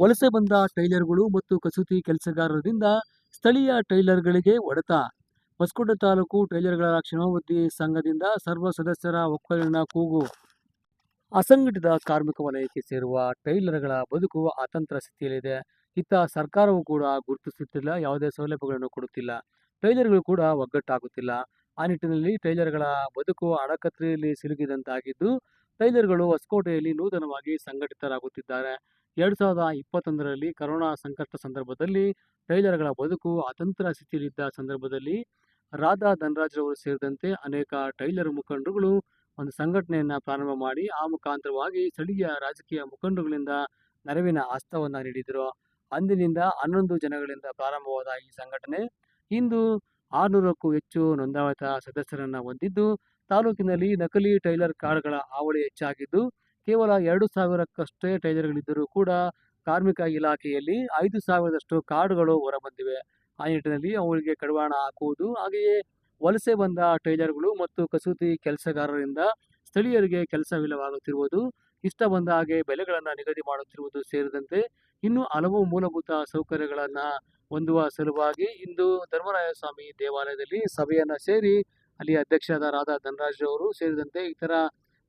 ವಲಸೆ ಬಂದ ಟೈಲರ್ಗಳು ಮತ್ತು ಕಸೂತಿ ಕೆಲಸಗಾರರಿಂದ ಸ್ಥಳೀಯ ಟೈಲರ್ಗಳಿಗೆ ಹೊಡೆತ. ಹೊಸಕೋಟೆ ತಾಲೂಕು ಟೈಲರ್ಗಳ ಕ್ಷೇಮಾಭಿವೃದ್ಧಿ ಸಂಘದಿಂದ ಸರ್ವ ಸದಸ್ಯರ ಒಕ್ಕಲಿನ ಕೂಗು. ಅಸಂಘಟಿತ ಕಾರ್ಮಿಕ ವಲಯಕ್ಕೆ ಸೇರುವ ಟೈಲರ್ಗಳ ಬದುಕು ಅತಂತ್ರ ಸ್ಥಿತಿಯಲ್ಲಿದೆ. ಇತ್ತ ಸರ್ಕಾರವು ಕೂಡ ಗುರುತಿಸುತ್ತಿಲ್ಲ, ಯಾವುದೇ ಸೌಲಭ್ಯಗಳನ್ನು ಕೊಡುತ್ತಿಲ್ಲ. ಟೈಲರ್ಗಳು ಕೂಡ ಒಗ್ಗಟ್ಟಾಗುತ್ತಿಲ್ಲ. ಆ ನಿಟ್ಟಿನಲ್ಲಿ ಟೈಲರ್ಗಳ ಬದುಕು ಅಡಕತ್ರಿಯಲ್ಲಿ ಸಿಲುಕಿದಂತಾಗಿದ್ದು, ಟೈಲರ್ಗಳು ಹೊಸಕೋಟೆಯಲ್ಲಿ ನೂತನವಾಗಿ ಸಂಘಟಿತರಾಗುತ್ತಿದ್ದಾರೆ. ಎರಡು ಸಾವಿರದ ಇಪ್ಪತ್ತೊಂದರಲ್ಲಿ ಕರೋನಾ ಸಂಕಷ್ಟ ಸಂದರ್ಭದಲ್ಲಿ ಟೈಲರ್ಗಳ ಬದುಕು ಅತಂತ್ರ ಸ್ಥಿತಿಯಲ್ಲಿದ್ದ ಸಂದರ್ಭದಲ್ಲಿ ರಾಧಾ ಧನರಾಜ್ರವರು ಸೇರಿದಂತೆ ಅನೇಕ ಟೈಲರ್ ಮುಖಂಡರುಗಳು ಒಂದು ಸಂಘಟನೆಯನ್ನು ಪ್ರಾರಂಭ ಮಾಡಿ, ಆ ಮುಖಾಂತರವಾಗಿ ಸ್ಥಳೀಯ ರಾಜಕೀಯ ಮುಖಂಡರುಗಳಿಂದ ನೆರವಿನ ಹಸ್ತವನ್ನ ನೀಡಿದರು. ಅಂದಿನಿಂದ ಹನ್ನೊಂದು ಜನಗಳಿಂದ ಪ್ರಾರಂಭವಾದ ಈ ಸಂಘಟನೆ ಇಂದು ಆರುನೂರಕ್ಕೂ ಹೆಚ್ಚು ನೋಂದಾಯಿತ ಸದಸ್ಯರನ್ನು ಹೊಂದಿದ್ದು, ತಾಲೂಕಿನಲ್ಲಿ ನಕಲಿ ಟೈಲರ್ ಕಾರ್ಡ್ಗಳ ಹಾವಳಿ ಹೆಚ್ಚಾಗಿದ್ದು ಕೇವಲ ಎರಡು ಸಾವಿರಕ್ಕಷ್ಟೇ ಟೈಲರ್ಗಳಿದ್ದರೂ ಕೂಡ ಕಾರ್ಮಿಕ ಇಲಾಖೆಯಲ್ಲಿ ಐದು ಸಾವಿರದಷ್ಟು ಕಾರ್ಡ್ಗಳು ಹೊರಬಂದಿವೆ. ಆ ನಿಟ್ಟಿನಲ್ಲಿ ಅವುಗಳಿಗೆ ಕಡಿವಾಣ ಹಾಕುವುದು ಹಾಗೆಯೇ ವಲಸೆ ಬಂದ ಟೈಲರ್ಗಳು ಮತ್ತು ಕಸೂತಿ ಕೆಲಸಗಾರರಿಂದ ಸ್ಥಳೀಯರಿಗೆ ಕೆಲಸವಿಲ್ಲವಾಗುತ್ತಿರುವುದು, ಇಷ್ಟ ಬಂದ ಹಾಗೆ ಬೆಲೆಗಳನ್ನು ನಿಗದಿ ಮಾಡುತ್ತಿರುವುದು ಸೇರಿದಂತೆ ಇನ್ನು ಹಲವು ಮೂಲಭೂತ ಸೌಕರ್ಯಗಳನ್ನು ಹೊಂದುವ ಸಲುವಾಗಿ ಇಂದು ಧರ್ಮರಾಯ ಸ್ವಾಮಿ ದೇವಾಲಯದಲ್ಲಿ ಸಭೆಯನ್ನು ಸೇರಿ ಅಲ್ಲಿ ಅಧ್ಯಕ್ಷರಾದ ರಾಧಾ ಧನರಾಜ್ ಅವರು ಸೇರಿದಂತೆ ಇತರ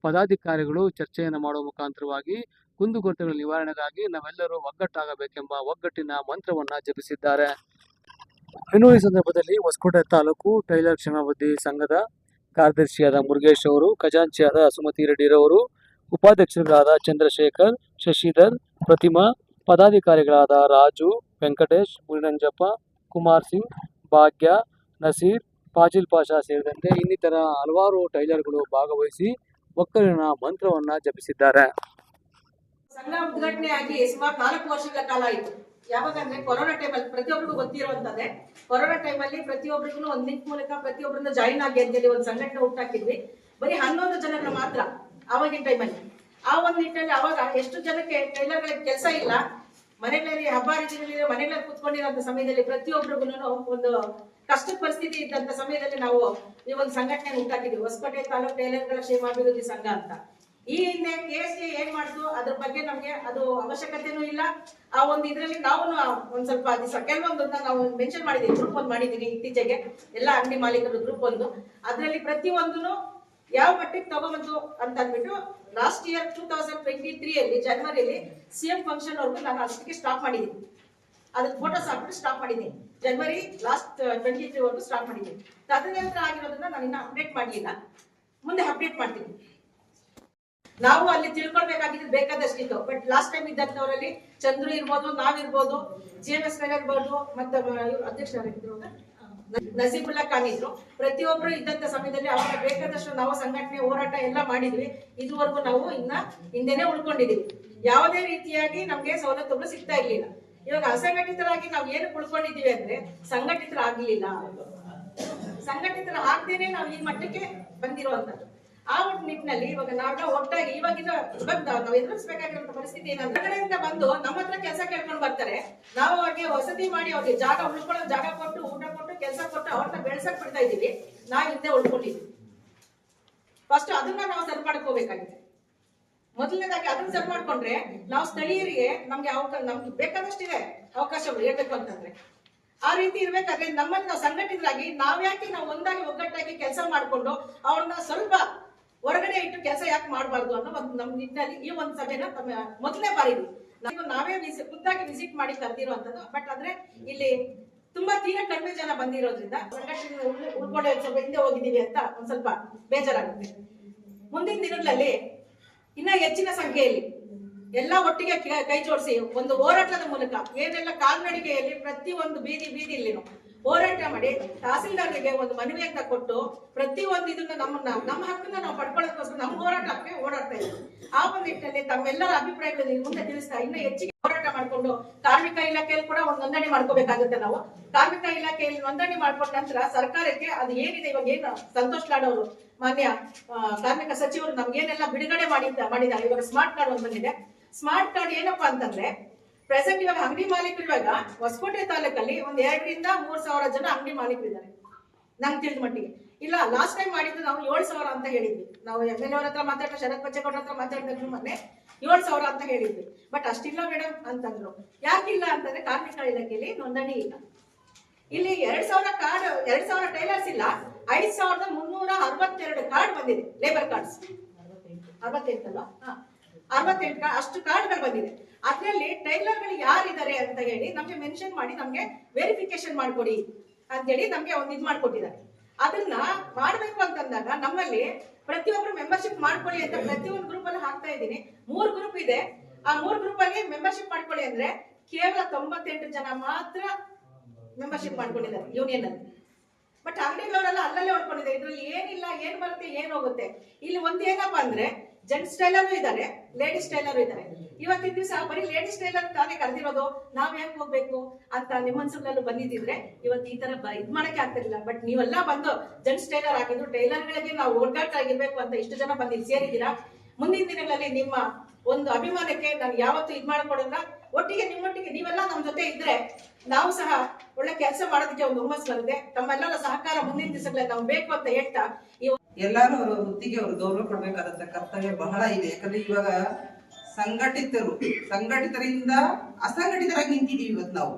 ಪದಾಧಿಕಾರಿಗಳು ಚರ್ಚೆಯನ್ನು ಮಾಡುವ ಮುಖಾಂತರವಾಗಿ ಕುಂದುಕೊರತೆಗಳ ನಿವಾರಣೆಗಾಗಿ ನಾವೆಲ್ಲರೂ ಒಗ್ಗಟ್ಟಾಗಬೇಕೆಂಬ ಒಗ್ಗಟ್ಟಿನ ಮಂತ್ರವನ್ನ ಜಪಿಸಿದ್ದಾರೆ. ಇನ್ನು ಈ ಸಂದರ್ಭದಲ್ಲಿ ಹೊಸಕೋಟೆ ತಾಲೂಕು ಟೈಲರ್ ಕ್ಷೇಮಾಭಿವೃದ್ಧಿ ಸಂಘದ ಕಾರ್ಯದರ್ಶಿಯಾದ ಮುರುಗೇಶ್ ಅವರು, ಖಜಾಂಚಿಯಾದ ಸುಮತಿ ರೆಡ್ಡಿರವರು ಉಪಾಧ್ಯಕ್ಷರುಗಳಾದ ಚಂದ್ರಶೇಖರ್, ಶಶಿಧರ್, ಪ್ರತಿಮಾ, ಪದಾಧಿಕಾರಿಗಳಾದ ರಾಜು, ವೆಂಕಟೇಶ್ ಮುರಿನಂಜಪ್ಪ ಕುಮಾರ್ ಸಿಂಗ್, ಭಾಗ್ಯ, ನಸೀರ್ ಫಾಜಿಲ್ ಪಾಷಾ ಸೇರಿದಂತೆ ಇನ್ನಿತರ ಹಲವಾರು ಟೈಲರ್ಗಳು ಭಾಗವಹಿಸಿ ಒಕ್ಕಲಿನ ಮಂತ್ರವನ್ನ ಜಪಿಸಿದ್ದಾರೆ. ಸಂಘ ಉದ್ಘಾಟನೆ ಆಗಿ ಸುಮಾರು ನಾಲ್ಕು ವರ್ಷಗಳ ಕಾಲ ಆಯ್ತು. ಯಾವಾಗ ಅಂದ್ರೆ ಕೊರೋನಾ ಟೈಮಲ್ಲಿ ಪ್ರತಿಯೊಬ್ಬರಿಗೂ ಗೊತ್ತಿರುವಂತದ್ದೇ, ಕೊರೋನಾ ಟೈಮಲ್ಲಿ ಪ್ರತಿಯೊಬ್ಬರಿಗೂ ಒಂದ್ ಲಿಂಕ್ ಮೂಲಕ ಪ್ರತಿಯೊಬ್ಬರನ್ನ ಜಾಯಿನ್ ಆಗಿ ಅಂತೇಳಿ ಒಂದು ಸಂಘಟನೆ ಹುಟ್ಟಾಕಿದ್ವಿ. ಬರೀ ಹನ್ನೊಂದು ಜನರ ಮಾತ್ರ ಆವಾಗಿನ ಟೈಮಲ್ಲಿ. ಆ ಒಂದ್ ನಿಟ್ಟಿನಲ್ಲಿ ಅವಾಗ ಎಷ್ಟು ಜನಕ್ಕೆ ಟೈಲರ್ಗಳಿಗೆ ಕೆಲಸ ಇಲ್ಲ ಮನೆಗಳಲ್ಲಿ ಹಬ್ಬ ಹರಿದಿನಗಳಲ್ಲಿ ಮನೆಗಳಲ್ಲಿ ಕುತ್ಕೊಂಡಿರೋಂಥ ಸಮಯದಲ್ಲಿ ಪ್ರತಿಯೊಬ್ಬರಿಗೂ ಒಂದು ಕಷ್ಟದ ಪರಿಸ್ಥಿತಿ ಇದ್ದಂತ ಸಮಯದಲ್ಲಿ ನಾವು ಈ ಒಂದು ಸಂಘಟನೆ ಉಂಟಾಕಿದ್ವಿ ಹೊಸಕೋಟೆ ತಾಲೂಕು ಟೈಲರ್ಗಳ ಕ್ಷೇಮಾಭಿವೃದ್ಧಿ ಸಂಘ ಅಂತ. ಈ ಹಿಂದೆ ಕೆ ಎಸ್ ಏನ್ ಮಾಡ್ತು? ಅದ್ರ ಬಗ್ಗೆ ನಮ್ಗೆ ಅದು ಅವಶ್ಯಕತೆನೂ ಇಲ್ಲ. ಆ ಒಂದು ಇದ್ರಲ್ಲಿ ನಾವು ಒಂದ್ ಸ್ವಲ್ಪ ದಿವಸ ಕೆಲವೊಂದನ್ನ ನಾವು ಮೆನ್ಷನ್ ಮಾಡಿದೀವಿ. ಗ್ರೂಪ್ ಒಂದು ಮಾಡಿದೀವಿ ಇತ್ತೀಚೆಗೆ. ಎಲ್ಲಾ ಅಂಗಡಿ ಮಾಲೀಕರು ಗ್ರೂಪ್ ಒಂದು. ಅದ್ರಲ್ಲಿ ಒಂದನ್ನು ಯಾವ ಮಟ್ಟಿಗೆ ತಗೋಬಹುದು ಅಂತ ಅಂದ್ಬಿಟ್ಟು last year two thousand twenty three ಅಲ್ಲಿ ಸಿ ಎಂ ಫಂಕ್ಷನ್ ವರ್ಗು ನಾನು ಅಷ್ಟಕ್ಕೆ ಸ್ಟಾಪ್ ಮಾಡಿದ್ದೀನಿ. ಅದಕ್ಕೆ ಫೋಟೋಸ್ ಹಾಕ್ಬಿಟ್ಟು ಸ್ಟಾಪ್ ಮಾಡಿದ್ದೀನಿ. ಜನವರಿ ಲಾಸ್ಟ್ ಟ್ವೆಂಟಿ ತ್ರೀ ವರ್ಗು ಸ್ಟಾಪ್ ಮಾಡಿದ್ದೀನಿ. ತದನಂತರ ಆಗಿರೋದನ್ನ ನಾನು ಇನ್ನ ಅಪ್ಡೇಟ್ ಮಾಡಲಿಲ್ಲ. ಮುಂದೆ ಅಪ್ಡೇಟ್ ಮಾಡ್ತೀನಿ. ನಾವು ಅಲ್ಲಿ ತಿಳ್ಕೊಳ್ಬೇಕಾಗಿದ್ದು ಬೇಕಾದಷ್ಟಿತ್ತು. ಬಟ್ ಲಾಸ್ಟ್ ಟೈಮ್ ಇದ್ದಂಥವರಲ್ಲಿ ಚಂದ್ರು ಇರ್ಬೋದು, ನಾವಿರ್ಬೋದು ಜಿ ಎಂ ಎಸ್ ಇರ್ಬೋದು, ಮತ್ತೆ ಅಧ್ಯಕ್ಷರಾಗಿದ್ರು ನಜೀಬುಲ್ಲಾ ಖಾನ್ ಇದ್ರು. ಪ್ರತಿಯೊಬ್ರು ಇದ್ದಂತ ಸಮಯದಲ್ಲಿ ಅವರ ಬೇಕಾದಷ್ಟು ನಾವು ಸಂಘಟನೆ ಹೋರಾಟ ಎಲ್ಲ ಮಾಡಿದ್ವಿ. ಇದುವರೆಗೂ ನಾವು ಇನ್ನ ಹಿಂದೆನೆ ಉಳ್ಕೊಂಡಿದೀವಿ ಯಾವುದೇ ರೀತಿಯಾಗಿ ನಮ್ಗೆ ಸವಲತ್ತುಗಳು ಸಿಗ್ತಾ ಇರ್ಲಿಲ್ಲ. ಇವಾಗ ಅಸಂಘಟಿತರಾಗಿ ನಾವು ಏನು ಉಳ್ಕೊಂಡಿದೀವಿ ಅಂದ್ರೆ ಸಂಘಟಿತರಾಗ್ಲಿಲ್ಲ. ಸಂಘಟಿತರ ಆಗ್ದೇನೆ ನಾವು ಈ ಮಟ್ಟಕ್ಕೆ ಬಂದಿರುವಂತದ್ದು. ಆ ಒಂದು ನಿಟ್ಟಿನಲ್ಲಿ ಇವಾಗ ನಾವೆಲ್ಲ ಒಟ್ಟಾಗಿ ಇವಾಗಿನ ಬಂದ ನಾವು ಎದುರಿಸಬೇಕಾಗಿರುವಂತ ಪರಿಸ್ಥಿತಿ ಏನಂದ್ರೆ ಕಡೆಯಿಂದ ಬಂದು ನಮ್ಮ ಹತ್ರ ಕೆಲಸ ಕೇಳ್ಕೊಂಡು ಬರ್ತಾರೆ. ನಾವು ಅವ್ರಿಗೆ ವಸತಿ ಮಾಡಿ ಅವ್ರಿಗೆ ಜಾಗ ಉಳ್ಕೊಳ್ಳೋ ಜಾಗ ಕೊಟ್ಟು ಊಟ ಕೆಲಸ ಕೊಟ್ಟು ಅವ್ರನ್ನ ಬೆಳೆಸಕ್ ಬಿಡ್ತಾ ಇದೀವಿ ನಾ ಹಿಂದೆ ಉಳ್ಕೊಂಡಿದ್ವಿ ಫಸ್ಟ್ ಅದನ್ನ ನಾವು ಸರಿ ಮಾಡ್ಕೋಬೇಕಾಗಿದೆ. ಮೊದಲನೇದಾಗಿ ಅದನ್ನ ಸರಿ ಮಾಡ್ಕೊಂಡ್ರೆ ನಾವು ಸ್ಥಳೀಯರಿಗೆ ನಮ್ಗೆ ಅವಕಾಶ ನಮ್ಗೆ ಬೇಕಾದಷ್ಟಿದೆ ಅವಕಾಶಗಳು ಹೇಳ್ಬೇಕು ಅಂತಂದ್ರೆ. ಆ ರೀತಿ ಇರ್ಬೇಕಾದ್ರೆ ನಮ್ಮನ್ನ ನಾವು ಸಂಘಟಿತರಾಗಿ ನಾವ್ಯಾಕೆ ನಾವು ಒಂದಾಗಿ ಒಗ್ಗಟ್ಟಾಗಿ ಕೆಲಸ ಮಾಡಿಕೊಂಡು ಅವ್ರನ್ನ ಸ್ವಲ್ಪ ಹೊರಗಡೆ ಇಟ್ಟು ಕೆಲಸ ಯಾಕೆ ಮಾಡಬಾರ್ದು ಅನ್ನೋ ಒಂದು ನಮ್ಮ ನಿಟ್ಟಿನಲ್ಲಿ ಈ ಒಂದು ಸಭೆನ ಮೊದಲನೇ ಬಾರಿ. ನಾವು ವಿಸಿ ಖುದ್ದಾಗಿ ವಿಸಿಟ್ ಮಾಡಿ ಕರೆದಿರುವಂತದ್ದು ಬಟ್ ಆದ್ರೆ ಇಲ್ಲಿ ತುಂಬಾ ತೀರಾ ಕಡಿಮೆ ಜನ ಬಂದಿರೋದ್ರಿಂದ ಉಳ್ಕೊಂಡೆ ಸ್ವಲ್ಪ ಹಿಂದೆ ಹೋಗಿದೀವಿ ಅಂತ ಒಂದ್ ಸ್ವಲ್ಪ ಬೇಜಾರಾಗುತ್ತೆ. ಮುಂದಿನ ದಿನಗಳಲ್ಲಿ ಇನ್ನ ಹೆಚ್ಚಿನ ಸಂಖ್ಯೆಯಲ್ಲಿ ಎಲ್ಲ ಒಟ್ಟಿಗೆ ಕೈ ಜೋಡಿಸಿ ಒಂದು ಹೋರಾಟದ ಮೂಲಕ ಏನೆಲ್ಲ ಕಾಲ್ನಡಿಗೆಯಲ್ಲಿ ಪ್ರತಿ ಒಂದು ಬೀದಿ ಬೀದಿಲಿನೂ ಹೋರಾಟ ಮಾಡಿ ತಹಸೀಲ್ದಾರ್ಗೆ ಒಂದು ಮನವಿಯನ್ನ ಕೊಟ್ಟು ಪ್ರತಿ ಒಂದು ಇದನ್ನ ನಮ್ಮನ್ನ, ನಮ್ಮ ಹಕ್ಕನ್ನ ನಾವು ಪಡ್ಕೊಳ್ಳೋದಕ್ಕೋಸ್ಕರ ನಮ್ಮ ಹೋರಾಟಕ್ಕೆ ಓಡಾಡ್ತಾ ಇದ್ದೀವಿ. ಆ ಒಂದು ನಿಟ್ಟಿನಲ್ಲಿ ತಮ್ಮೆಲ್ಲರ ಅಭಿಪ್ರಾಯಗಳನ್ನು ಮುಂದೆ ತಿಳಿಸ್ತಾ ಇನ್ನ ಹೆಚ್ಚಿಗೆ ಹೋರಾಟ ಮಾಡಿಕೊಂಡು ಕಾರ್ಮಿಕ ಇಲಾಖೆಯಲ್ಲಿ ಕೂಡ ಒಂದು ನೋಂದಣಿ ಮಾಡ್ಕೋಬೇಕಾಗುತ್ತೆ ನಾವು. ಕಾರ್ಮಿಕ ಇಲಾಖೆಯಲ್ಲಿ ನೋಂದಣಿ ಮಾಡ್ಕೊಂಡ ನಂತರ ಸರ್ಕಾರಕ್ಕೆ ಅದು ಏನಿದೆ, ಇವಾಗ ಏನು ಸಂತೋಷ್ ಲಾಡ್ ಅವರು ಮಾನ್ಯ ಕಾರ್ಮಿಕ ಸಚಿವರು ನಮ್ಗೇನೆಲ್ಲ ಬಿಡುಗಡೆ ಮಾಡಿದ್ದ, ಮಾಡಿದ್ದಾರೆ. ಇವಾಗ ಸ್ಮಾರ್ಟ್ ಕಾರ್ಡ್ ಒಂದು ಬಂದಿದೆ. ಸ್ಮಾರ್ಟ್ ಕಾರ್ಡ್ ಏನಪ್ಪಾ ಅಂತಂದ್ರೆ ಪ್ರೆಸೆಂಟ್ ಇವಾಗ ಅಂಗಡಿ ಮಾಲೀಕರು ಇವಾಗ ಹೊಸಕೋಟೆ ತಾಲೂಕಲ್ಲಿ ಒಂದ್ ಎರಡರಿಂದ ಮೂರ್ ಸಾವಿರ ಜನ ಅಂಗಡಿ ಮಾಲೀಕರು ಇದ್ದಾರೆ. ನಂಗೆ ತಿಳಿದ ಮಟ್ಟಿಗೆ. ಇಲ್ಲ ಲಾಸ್ಟ್ ಟೈಮ್ ಮಾಡಿದ್ದು ನಾವು ಏಳು ಸಾವಿರ ಅಂತ ಹೇಳಿದ್ವಿ. ನಾವು ಎಂ ಎಲ್ ಅವ್ರ ಹತ್ರ ಮಾತಾಡಿದ್ರೆ ಶರತ್ ಬಚ್ಚೇಗೌಡ್ರ ಹತ್ರ ಮಾತಾಡಿದ್ರು ಮೊನ್ನೆ. ಏಳು ಸಾವಿರ ಅಂತ ಹೇಳಿದ್ವಿ. ಬಟ್ ಅಷ್ಟಿಲ್ಲ ಮೇಡಮ್ ಅಂತಂದ್ರು. ಯಾಕಿಲ್ಲ ಅಂತಂದ್ರೆ ಕಾರ್ಮಿಕ ಇಲಾಖೆಯಲ್ಲಿ ನೋಂದಣಿ ಇಲ್ಲ. ಇಲ್ಲಿ ಎರಡ್ ಸಾವಿರ ಕಾರ್ಡ್ ಎರಡ್ ಸಾವಿರ ಟೈಲರ್ಸ್ ಇಲ್ಲ. ಐದ್ ಸಾವಿರದ ಮುನ್ನೂರ ಅರವತ್ತೆರಡು ಕಾರ್ಡ್ ಬಂದಿದೆ ಲೇಬರ್ ಕಾರ್ಡ್ಸ್ ಅರವತ್ತೆಂಟಲ್ಲ ಅರವತ್ತೆಂಟು ಅಷ್ಟು ಕಾರ್ಡ್ಗಳು ಬಂದಿದೆ. ಅದರಲ್ಲಿ ಟೈಲರ್ಗಳು ಯಾರಿದ್ದಾರೆ ಅಂತ ಹೇಳಿ ನಮ್ಗೆ ಮೆನ್ಷನ್ ಮಾಡಿ, ನಮ್ಗೆ ವೆರಿಫಿಕೇಶನ್ ಮಾಡ್ಕೊಡಿ. ಅಂತೇಳಿ ನಮ್ಗೆ ಒಂದು ಇದು ಮಾಡ್ಕೊಟ್ಟಿದ್ದಾರೆ. ಅದನ್ನ ಮಾಡ್ಬೇಕು ಅಂತಂದಾಗ ನಮ್ಮಲ್ಲಿ ಪ್ರತಿಯೊಬ್ರು ಮೆಂಬರ್ಶಿಪ್ ಮಾಡ್ಕೊಳ್ಳಿ ಅಂತ ಪ್ರತಿಯೊಂದು ಗ್ರೂಪ್ ಅಲ್ಲಿ ಹಾಕ್ತಾ ಇದ್ದೀನಿ. ಮೂರ್ ಗ್ರೂಪ್ ಇದೆ. ಆ ಮೂರ್ ಗ್ರೂಪ್ ಅಲ್ಲಿ ಮೆಂಬರ್ಶಿಪ್ ಮಾಡ್ಕೊಳ್ಳಿ ಅಂದ್ರೆ ಕೇವಲ ತೊಂಬತ್ತೆಂಟು ಜನ ಮಾತ್ರ ಮೆಂಬರ್ಶಿಪ್ ಮಾಡ್ಕೊಂಡಿದ್ದಾರೆ ಯೂನಿಯನ್ ಅಲ್ಲಿ. ಬಟ್ ಅಂಗಡಿಗಳವರೆಲ್ಲ ಅಲ್ಲಲ್ಲೇ ಹೊಡ್ಕೊಂಡಿದ್ದಾರೆ. ಇದ್ರಲ್ಲಿ ಏನಿಲ್ಲ, ಏನ್ ಬರುತ್ತೆ, ಏನ್ ಹೋಗುತ್ತೆ? ಇಲ್ಲಿ ಒಂದ್ ಏನಪ್ಪಾ ಅಂದ್ರೆ ಜೆಂಟ್ಸ್ ಟೈಲರು ಇದ್ದಾರೆ ಲೇಡೀಸ್ ಟೈಲರು ಇದ್ದಾರೆ. ಇವತ್ತಿನ ದಿವಸ ಬರೀ ಲೇಡೀಸ್ ಟೈಲರ್ ತಾನೇ ಕರೆದಿರೋದು, ನಾವ್ ಯಾಕೆ ಹೋಗ್ಬೇಕು ಅಂತ ನಿಮ್ಮ ಮನ್ಸುಗಳಲ್ಲೂ ಬಂದಿದ್ರೆ ಇವತ್ತು ಈ ತರ ಇದ್ ಮಾಡಕ್ಕೆ ಆಗ್ತಿರ್ಲಿಲ್ಲ. ಬಟ್ ನೀವೆಲ್ಲ ಬಂದು ಜೆಂಟ್ಸ್ ಟೈಲರ್ ಆಗಿದ್ರು, ಟೈಲರ್ಗಳಿಗೆ ನಾವು ಒಗ್ಗಟ್ಟ ಆಗಿರ್ಬೇಕು ಅಂತ ಇಷ್ಟು ಜನ ಬಂದು ಸೇರಿದ್ದೀರಾ? ಮುಂದಿನ ದಿನಗಳಲ್ಲಿ ನಿಮ್ಮ ಒಂದು ಅಭಿಮಾನಕ್ಕೆ ನಾನು ಯಾವತ್ತು ಇದ್ ಮಾಡ್ಕೊಡಲ್ಲ. ಒಟ್ಟಿಗೆ ನಿಮ್ಮೊಟ್ಟಿಗೆ ನೀವೆಲ್ಲ ನಮ್ಮ ಜೊತೆ ಇದ್ರೆ ನಾವು ಸಹ ಒಳ್ಳೆ ಕೆಲಸ ಮಾಡೋದಕ್ಕೆ ಒಂದು ಹುಮ್ಮಸ್ ಬರುತ್ತೆ. ತಮ್ಮೆಲ್ಲರ ಸಹಕಾರ ಮುಂದಿನ ದಿವಸಗಳಲ್ಲಿ ನಾವು ಬೇಕು ಅಂತ ಹೇಳ್ತಾ ಎಲ್ಲಾರು ಅವರ ವೃತ್ತಿಗೆ ಅವರು ಗೌರವ ಕೊಡ್ಬೇಕಾದಂತ ಕರ್ತವ್ಯ ಬಹಳ ಇದೆ. ಯಾಕಂದ್ರೆ ಇವಾಗ ಸಂಘಟಿತರು, ಸಂಘಟಿತರಿಂದ ಅಸಂಘಟಿತರಾಗಿ ನಿಂತಿದ್ದೀವಿ ಇವತ್ತು ನಾವು.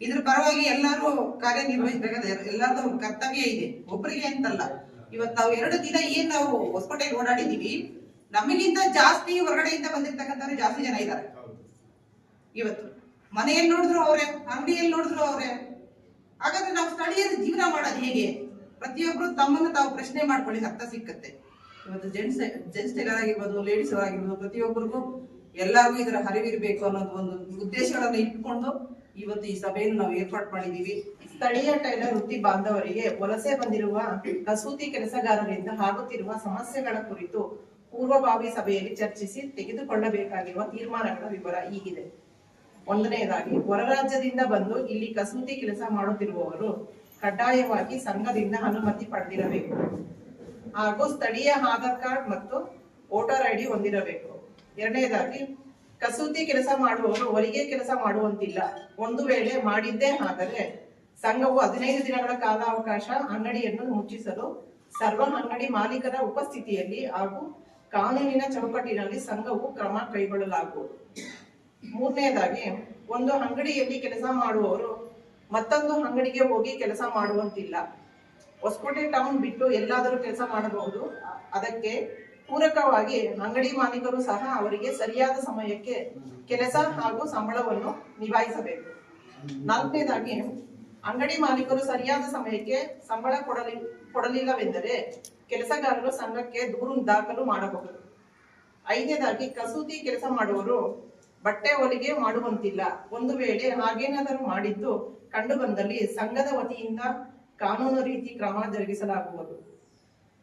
ಇದ್ರ ಪರವಾಗಿ ಎಲ್ಲರೂ ಕಾರ್ಯನಿರ್ವಹಿಸಬೇಕಾದ ಎಲ್ಲಾರ್ದು ಒಂದು ಕರ್ತವ್ಯ ಇದೆ. ಒಬ್ಬರಿಗೆ ಅಂತಲ್ಲ. ಇವತ್ತು ನಾವು ಎರಡು ದಿನ ಏನ್ ನಾವು ಹೊಸಕೋಟೆಗೆ ಓಡಾಡಿದೀವಿ ನಮಗಿಂತ ಜಾಸ್ತಿ ಹೊರಗಡೆಯಿಂದ ಬಂದಿರ್ತಕ್ಕಂಥವ್ರು ಜಾಸ್ತಿ ಜನ ಇದ್ದಾರೆ. ಇವತ್ತು ಮನೆಯಲ್ಲಿ ನೋಡಿದ್ರು ಅವ್ರೆ, ಅಂಗಡಿಯಲ್ಲಿ ನೋಡಿದ್ರು ಅವ್ರೆ. ಹಾಗಾದ್ರೆ ನಾವು ಸ್ಥಳೀಯರ ಜೀವನ ಮಾಡೋದು ಹೇಗೆ? ಪ್ರತಿಯೊಬ್ರು ತಮ್ಮನ್ನು ತಾವು ಪ್ರಶ್ನೆ ಮಾಡ್ಕೊಳ್ಳಿ, ಅರ್ಥ ಸಿಕ್ಕತ್ತೆ. ಇವತ್ತು ಜೆಂಟ್ಸ್ ಜೆಂಟ್ಸ್ ಆಗಿರ್ಬೋದು ಲೇಡೀಸ್ ಆಗಿರ್ಬೋದು, ಪ್ರತಿಯೊಬ್ಬರಿಗೂ ಎಲ್ಲರಿಗೂ ಇದರ ಹರಿವಿರ್ಬೇಕು ಅನ್ನೋದು ಒಂದು ಉದ್ದೇಶಗಳನ್ನ ಇಟ್ಕೊಂಡು ಇವತ್ತು ಈ ಸಭೆಯನ್ನು ನಾವು ಏರ್ಪಾಡು ಮಾಡಿದೀವಿ ಸ್ಥಳೀಯ ಟೈಲರ್ ವೃತ್ತಿ ಬಾಂಧವರಿಗೆ ವಲಸೆ ಬಂದಿರುವ ಕಸೂತಿ ಕೆಲಸಗಾರರಿಂದ ಆಗುತ್ತಿರುವ ಸಮಸ್ಯೆಗಳ ಕುರಿತು ಪೂರ್ವಭಾವಿ ಸಭೆಯಲ್ಲಿ ಚರ್ಚಿಸಿ ತೆಗೆದುಕೊಳ್ಳಬೇಕಾಗಿರುವ ತೀರ್ಮಾನಗಳ ವಿವರ ಹೀಗಿದೆ. ಒಂದನೆಯದಾಗಿ ಹೊರ ರಾಜ್ಯದಿಂದ ಬಂದು ಇಲ್ಲಿ ಕಸೂತಿ ಕೆಲಸ ಮಾಡುತ್ತಿರುವವರು ಕಡ್ಡಾಯವಾಗಿ ಸಂಘದಿಂದ ಅನುಮತಿ ಪಡೆದಿರಬೇಕು. ಹಾಗೂ ಸ್ಥಳೀಯ ಆಧಾರ್ ಕಾರ್ಡ್ ಮತ್ತು ವೋಟರ್ ಐಡಿ ಹೊಂದಿರಬೇಕು. ಎರಡನೇದಾಗಿ, ಕಸೂತಿ ಕೆಲಸ ಮಾಡುವವರು ಹೊಲಿಗೆ ಕೆಲಸ ಮಾಡುವಂತಿಲ್ಲ. ಒಂದು ವೇಳೆ ಮಾಡಿದ್ದೇ ಆದರೆ, ಸಂಘವು ಹದಿನೈದು ದಿನಗಳ ಕಾಲಾವಕಾಶ ಅಂಗಡಿಯನ್ನು ಮುಚ್ಚಿಸಲು ಸರ್ವ ಅಂಗಡಿ ಮಾಲೀಕರ ಉಪಸ್ಥಿತಿಯಲ್ಲಿ ಹಾಗೂ ಕಾನೂನಿನ ಚೌಕಟ್ಟಿನಲ್ಲಿ ಸಂಘವು ಕ್ರಮ ಕೈಗೊಳ್ಳಲಾಗುವುದು. ಮೂರನೆಯದಾಗಿ ಒಂದು ಅಂಗಡಿಯಲ್ಲಿ ಕೆಲಸ ಮಾಡುವವರು ಮತ್ತೊಂದು ಅಂಗಡಿಗೆ ಹೋಗಿ ಕೆಲಸ ಮಾಡುವಂತಿಲ್ಲ. ಹೊಸಕೋಟೆ ಟೌನ್ ಬಿಟ್ಟು ಎಲ್ಲಾದರೂ ಕೆಲಸ ಮಾಡಬಹುದು. ಅದಕ್ಕೆ ಪೂರಕವಾಗಿ ಅಂಗಡಿ ಮಾಲೀಕರು ಸಹ ಅವರಿಗೆ ಸರಿಯಾದ ಸಮಯಕ್ಕೆ ಕೆಲಸ ಹಾಗೂ ಸಂಬಳವನ್ನು ನಿಭಾಯಿಸಬೇಕು. ನಾಲ್ಕನೇದಾಗಿ, ಅಂಗಡಿ ಮಾಲೀಕರು ಸರಿಯಾದ ಸಮಯಕ್ಕೆ ಸಂಬಳ ಕೊಡಲಿ, ಕೊಡಲಿಲ್ಲವೆಂದರೆ ಕೆಲಸಗಾರರು ಸಂಘಕ್ಕೆ ದೂರು ದಾಖಲು ಮಾಡಬಹುದು. ಐದನೇದಾಗಿ, ಕಸೂತಿ ಕೆಲಸ ಮಾಡುವವರು ಬಟ್ಟೆ ಹೊಲಿಗೆ ಮಾಡುವಂತಿಲ್ಲ. ಒಂದು ವೇಳೆ ಹಾಗೇನಾದರೂ ಮಾಡಿದ್ದು ಕಂಡು ಬಂದಲ್ಲಿ ಸಂಘದ ವತಿಯಿಂದ ಕಾನೂನು ರೀತಿ ಕ್ರಮ ಜರುಗಿಸಲಾಗುವುದು.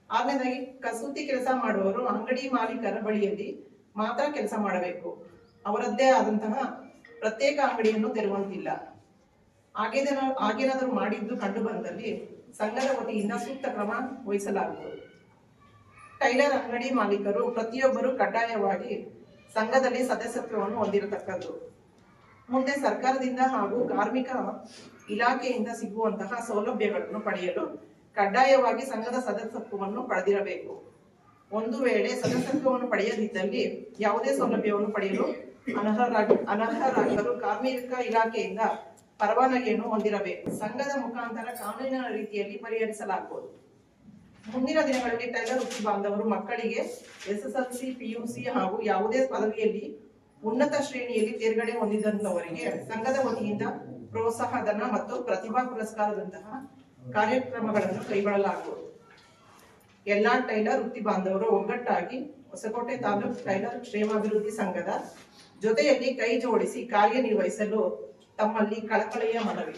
ಆರನೇದಾಗಿ ಕಸೂತಿ ಕೆಲಸ ಮಾಡುವವರು ಅಂಗಡಿ ಮಾಲೀಕರ ಬಳಿಯಲ್ಲಿ ಮಾತ್ರ ಕೆಲಸ ಮಾಡಬೇಕು. ಅವರದ್ದೇ ಆದಂತಹ ಪ್ರತ್ಯೇಕ ಅಂಗಡಿಯನ್ನು ತೆರುವಂತಿಲ್ಲ ಹಾಗೇನ, ಹಾಗೇನಾದರೂ ಮಾಡಿದ್ದು ಕಂಡು ಬಂದಲ್ಲಿ ಸಂಘದ ವತಿಯಿಂದ ಸೂಕ್ತ ಕ್ರಮ ವಹಿಸಲಾಗುವುದು. ಟೈಲರ್, ಅಂಗಡಿ ಮಾಲೀಕರು ಪ್ರತಿಯೊಬ್ಬರು ಕಡ್ಡಾಯವಾಗಿ ಸಂಘದಲ್ಲಿ ಸದಸ್ಯತ್ವವನ್ನು ಹೊಂದಿರತಕ್ಕದ್ದು. ಮುಂದೆ ಸರ್ಕಾರದಿಂದ ಹಾಗೂ ಕಾರ್ಮಿಕ ಇಲಾಖೆಯಿಂದ ಸಿಗುವಂತಹ ಸೌಲಭ್ಯಗಳನ್ನು ಪಡೆಯಲು ಕಡ್ಡಾಯವಾಗಿ ಸಂಘದ ಸದಸ್ಯತ್ವವನ್ನು ಪಡೆದಿರಬೇಕು. ಒಂದು ವೇಳೆ ಸದಸ್ಯತ್ವವನ್ನು ಪಡೆಯದಿದ್ದಲ್ಲಿ ಯಾವುದೇ ಸೌಲಭ್ಯವನ್ನು ಪಡೆಯಲು ಅನರ್ಹರಾಗಿ ಅನರ್ಹರಾಗಲು ಕಾರ್ಮಿಕ ಇಲಾಖೆಯಿಂದ ಪರವಾನಗಿಯನ್ನು ಹೊಂದಿರಬೇಕು. ಸಂಘದ ಮುಖಾಂತರ ಕಾನೂನಿನ ರೀತಿಯಲ್ಲಿ ಪರಿಹರಿಸಲಾಗುವುದು. ಮುಂದಿನ ದಿನಗಳಲ್ಲಿ ಟೈಲರ್ ವೃತ್ತಿ ಬಾಂಧವರು ಮಕ್ಕಳಿಗೆ ಎಸ್ಎಸ್ಎಲ್ಸಿ, ಪಿಯುಸಿ ಹಾಗೂ ಯಾವುದೇ ಪದವಿಯಲ್ಲಿ ಉನ್ನತ ಶ್ರೇಣಿಯಲ್ಲಿ ತೇರ್ಗಡೆ ಹೊಂದಿದಂತವರಿಗೆ ಸಂಘದ ವತಿಯಿಂದ ಪ್ರೋತ್ಸಾಹ ಧನ ಮತ್ತು ಪ್ರತಿಭಾ ಪುರಸ್ಕಾರದಂತಹ ಕಾರ್ಯಕ್ರಮಗಳನ್ನು ಕೈಗೊಳ್ಳಲಾಗುವುದು. ಎಲ್ಲಾ ಟೈಲರ್ ವೃತ್ತಿ ಬಾಂಧವರು ಒಗ್ಗಟ್ಟಾಗಿ ಹೊಸಕೋಟೆ ತಾಲೂಕು ಟೈಲರ್ ಕ್ಷೇಮಾಭಿವೃದ್ಧಿ ಸಂಘದ ಜೊತೆಯಲ್ಲಿ ಕೈ ಜೋಡಿಸಿ ಕಾರ್ಯನಿರ್ವಹಿಸಲು ತಮ್ಮಲ್ಲಿ ಕಳಕಳಿಯ ಮನವಿ